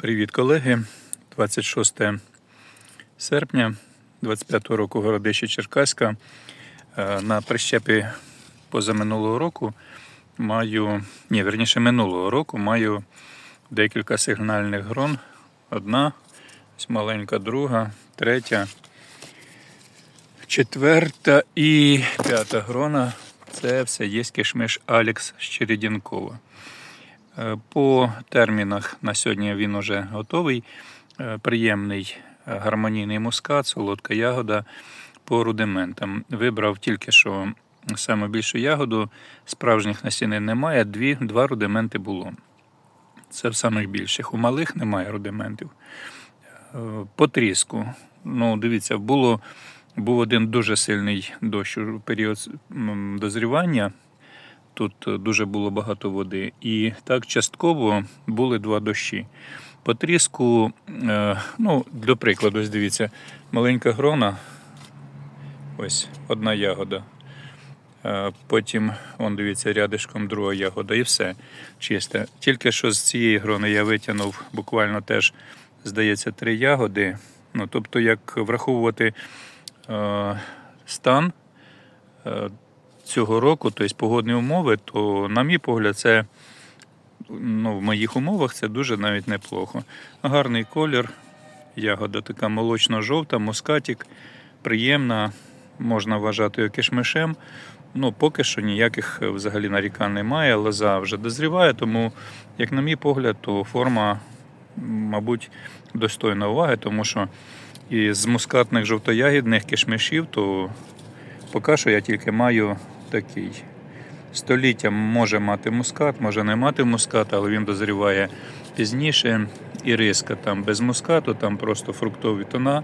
Привіт, колеги. 26 серпня 25-го року городище Черкаська. Е, На прищепі позаминулого року маю, ні, верніше минулого року маю декілька сигнальних грон. Одна, ось маленька, друга, третя, четверта і п'ята грона. Це все є кишмиш Алікс Щередінкова. Е, По термінах на сьогодні він уже готовий. Е, Приємний е, гармонійний мускат, солодка ягода по рудиментам. Вибрав тільки що саме більшу ягоду, справжніх насінин немає, дві, два рудименти було. Це в самих більших. У малих немає рудиментів. По тріску. Ну, дивіться, було, був один дуже сильний дощ у період дозрівання. Тут дуже було багато води. І так частково були два дощі. По тріску, е, ну, для прикладу, ось дивіться, маленька грона, ось одна ягода. Е, Потім, он дивіться, рядишком друга ягода і все чисте. Тільки що з цієї грони я витягнув буквально теж, здається, три ягоди. Ну, тобто, як враховувати е, стан е, цього року, тобто погодні умови, то, на мій погляд, це ну, в моїх умовах це дуже навіть неплохо. Гарний колір, ягода така молочно-жовта, мускатик, приємна, можна вважати її кишмишем. Ну, поки що ніяких е, взагалі нарікань немає, лоза вже дозріває, тому, як на мій погляд, то форма, мабуть, достойна уваги, тому що із мускатних жовтоягідних кишмишів, то поки що я тільки маю такий. Століття може мати мускат, може не мати мускат, але він дозріває пізніше. І риска там без мускату, там просто фруктові тона.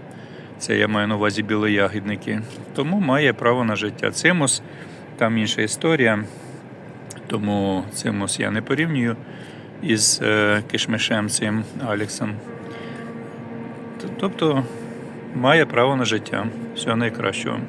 Це я маю на увазі білоягідники. Тому має право на життя. Цимус, там інша історія. Тому цимус я не порівнюю із е, кишмишем цим Аліксом. Тобто має право на життя. Всього найкращого.